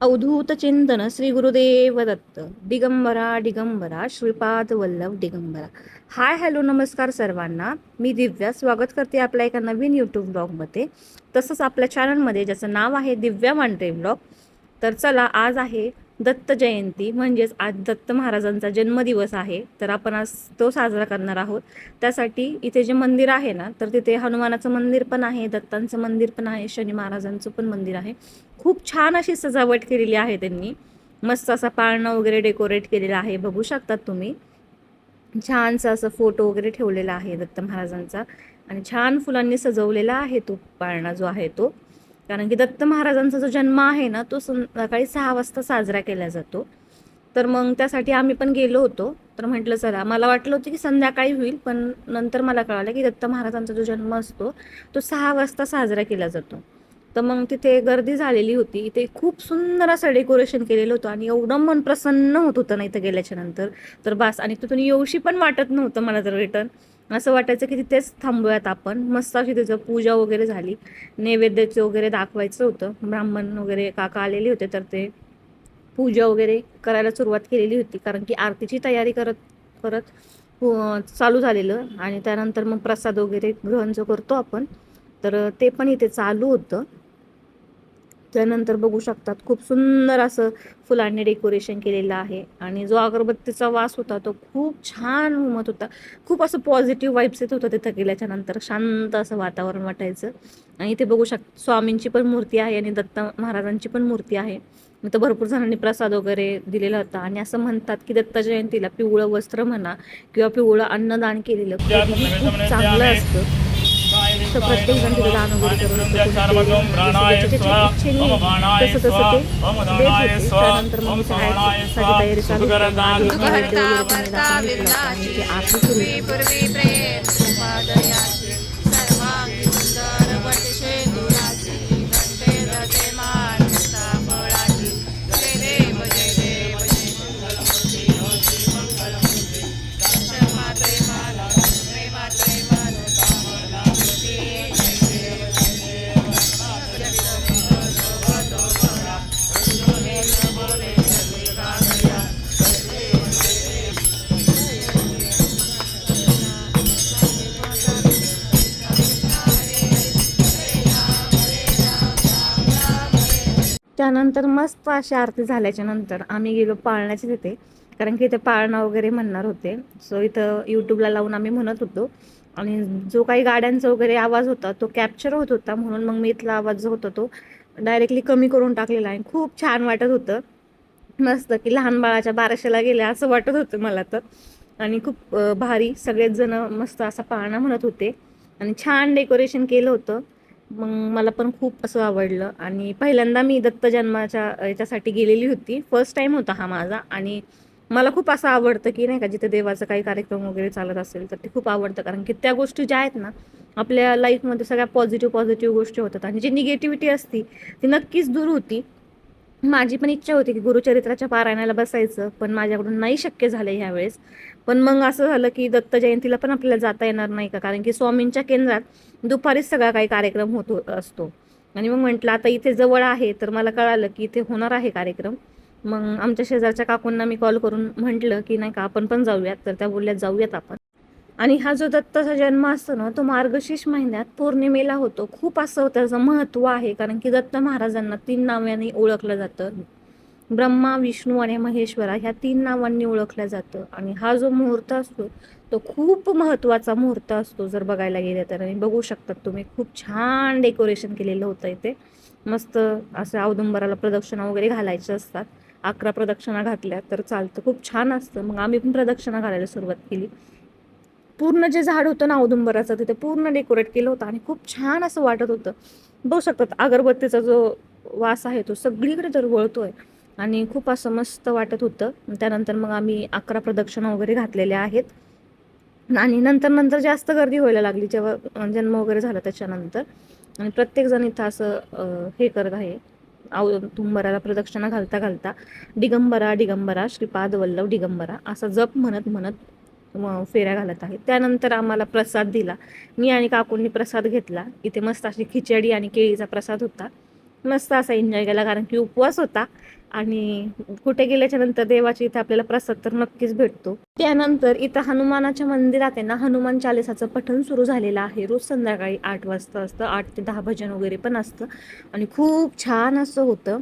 अवधूत चिंतन Shri Gurudev Datta Digambara Digambara Shripad Vallabh Digambara. Hi hello नमस्कार सर्वांना. मी दिव्या स्वागत करते आपल्या एका नवीन यूट्यूब ब्लॉगमध्ये तसंच आपल्या चॅनलमध्ये ज्याचं नाव आहे दिव्या मांढरे ब्लॉग तर चला आज आहे दत्त जयंती म्हणजेच आज दत्त महाराजांचा जन्मदिवस आहे. तर आपण आज तो साजरा करणार आहोत. त्यासाठी इथे जे मंदिर आहे ना तर तिथे हनुमानाचं मंदिर पण आहे दत्तांचं मंदिर पण आहे शनी महाराजांचं पण मंदिर आहे. खूप छान अशी सजावट केलेली आहे त्यांनी. मस्त असा पाळणं वगैरे डेकोरेट केलेला आहे. बघू शकतात तुम्ही. छानसा असं फोटो वगैरे ठेवलेला आहे दत्त महाराजांचा. आणि छान फुलांनी सजवलेला आहे तो पाळणा जो आहे तो. कारण की दत्त महाराजांचा जो जन्म आहे ना तो संध्याकाळी सहा वाजता साजरा केला जातो. तर मग त्यासाठी आम्ही पण गेलो होतो. तर म्हटलं चला. मला वाटलं होतं की संध्याकाळी होईल पण नंतर मला कळालं की दत्त महाराजांचा जो जन्म असतो तो सहा वाजता साजरा केला जातो. तर मग तिथे गर्दी झालेली होती. इथे खूप सुंदर असं डेकोरेशन केलेलं होतं आणि एवढं मन प्रसन्न होत होतं ना इथं गेल्याच्यानंतर. तर बास आणि तिथून येऊशी पण वाटत नव्हतं मला तर रिटर्न. असं वाटायचं की तिथेच थांबूयात आपण. मस्त अशी तिथं पूजा वगैरे झाली. नैवेद्याचं वगैरे दाखवायचं होतं. ब्राह्मण वगैरे काका आलेले होते तर ते पूजा वगैरे करायला सुरुवात केलेली होती. कारण की आरतीची तयारी करत करत हो, चालू झालेलं. आणि त्यानंतर मग प्रसाद वगैरे ग्रहण जो करतो आपण. तर ते पण इथे चालू होतं. त्यानंतर बघू शकतात. खूप सुंदर असं फुलांनी डेकोरेशन केलेलं आहे. आणि जो अगरबत्तीचा वास होता तो खूप छान उमत होता. खूप असं पॉझिटिव्ह वाईब्स येत होतं तिथं गेल्याच्यानंतर. शांत असं वातावरण वाटायचं. आणि इथे बघू शक स्वामींची पण मूर्ती आहे आणि दत्त महाराजांची पण मूर्ती आहे. इथं भरपूर जणांनी प्रसाद वगैरे दिलेला होता. आणि असं म्हणतात की दत्त जयंतीला पिवळं वस्त्र म्हणा किंवा पिवळं अन्नदान केलेलं. खूप चांगलं असतं. तर प्रत्येक जण तिथे दान वगैरे करून येतो. कोणी ते ज्याच्या इच्छेने तसं तसं ते. त्यानंतर तयारी चालू. मागे त्यानंतर मस्त अशी आरती झाल्याच्यानंतर आम्ही गेलो पाळण्याचे तिथे. कारण की इथे पाळणं वगैरे म्हणणार होते. सो इथं यूट्यूबला लावून आम्ही म्हणत होतो. आणि जो काही गाड्यांचा वगैरे आवाज होता तो कॅप्चर होत होता. म्हणून मग मी इथला आवाज जो होता तो डायरेक्टली कमी करून टाकलेला आहे खूप छान वाटत होतं. मस्त की लहान बाळाच्या बाराशेला गेले असं वाटत होतं मला तर. आणि खूप भारी. सगळेच जण मस्त असा पाळणा म्हणत होते. आणि छान डेकोरेशन केलं होतं. मग मला पण खूप असं आवडलं. आणि पहिल्यांदा मी दत्त जन्माच्या याच्यासाठी गेलेली होती. फर्स्ट टाईम होता हा माझा. आणि मला खूप असं आवडतं की नाही का जिथे देवाचा काही कार्यक्रम वगैरे चालत असेल तर ते खूप आवडतं. कारण की त्या गोष्टी ज्या आहेत ना आपल्या लाईफमध्ये सगळ्या पॉझिटिव्ह पॉझिटिव्ह गोष्टी होतात. आणि जी निगेटिव्हिटी असती ती नक्कीच दूर होती. माझी पण इच्छा होती की गुरुचरित्राच्या पारायणाला बसायचं पण माझ्याकडून नाही शक्य झालं ह्यावेळेस. पण मग असं झालं की दत्त जयंतीला पण आपल्याला जाता येणार नाही का? कारण की स्वामींच्या केंद्रात दुपारीच सगळा काही कार्यक्रम होत असतो. आणि मग म्हटलं आता इथे जवळ आहे तर मला कळालं की इथे होणार आहे कार्यक्रम. मग आमच्या शेजारच्या काकूंना मी कॉल करून म्हटलं की नाही का आपण पण जाऊयात. तर त्या बोलल्या जाऊयात आपण. आणि हा जो दत्ताचा जन्म असतो ना तो मार्गशीर्ष महिन्यात पौर्णिमेला होतो. खूप असं त्याचं महत्त्व आहे कारण की दत्त महाराजांना तीन नावाने ओळखलं जातं. ब्रह्मा विष्णू आणि महेश्वरा ह्या तीन नावांनी ओळखलं जातं. आणि हा जो मुहूर्त असतो तो खूप महत्त्वाचा मुहूर्त असतो जर बघायला गेलं तर. आणि बघू शकतात तुम्ही खूप छान डेकोरेशन केलेलं होतं इथे. मस्त असं औदुंबराला प्रदक्षिणा वगैरे घालायच्या असतात. अकरा प्रदक्षिणा घातल्या तर चालतं. खूप छान असतं. मग आम्ही पण प्रदक्षिणा घालायला सुरुवात केली. पूर्ण जे झाड होतं ना औदुंबराचं तिथे पूर्ण डेकोरेट केलं होतं आणि खूप छान असं वाटत होतं. बघू शकतात अगरबत्तीचा जो वास आहे तो सगळीकडे तर वळतोय आणि खूप असं मस्त वाटत होतं. त्यानंतर मग आम्ही अकरा प्रदक्षिणा वगैरे घातलेल्या आहेत. आणि नंतर नंतर जास्त गर्दी व्हायला लागली जेव्हा म्हणजे जन्म वगैरे झाला त्याच्यानंतर. आणि प्रत्येकजण इथं असं हे करत आहे. औदुंबराला प्रदक्षिणा घालता घालता दिगंबरा दिगंबरा श्रीपाद वल्लभ दिगंबरा असा जप म्हणत म्हणत फेऱ्या घालत आहे त्यानंतर आम्हाला प्रसाद दिला. मी आणि काकूंनी प्रसाद घेतला. इथे मस्त अशी खिचडी आणि केळीचा प्रसाद होता. मस्त असा एन्जॉय केला कारण की उपवास होता आणि कुठे गेल्याच्यानंतर देवाची इथे आपल्याला प्रसाद तर नक्कीच भेटतो. त्यानंतर इथं हनुमानाच्या मंदिरात आहे ना हनुमान चालिसाचं पठण सुरू झालेलं आहे. रोज संध्याकाळी आठ वाजता असतं. आठ ते दहा भजन वगैरे पण असतं. आणि खूप छान असं होतं.